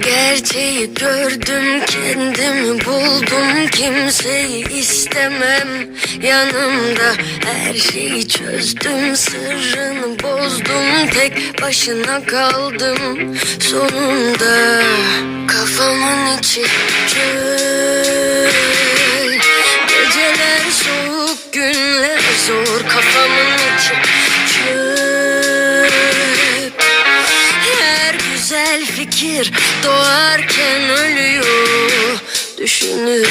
Gerçeği gördüm kendimi buldum. Kimseyi istemem. Yanımda Her şeyi çözdüm. Sırrını bozdum. Tek başına kaldım. Sonunda Kafamın içi çöl. Geceler soğuk günler zor güzel fikir doğarken ölüyor. Düşünürsen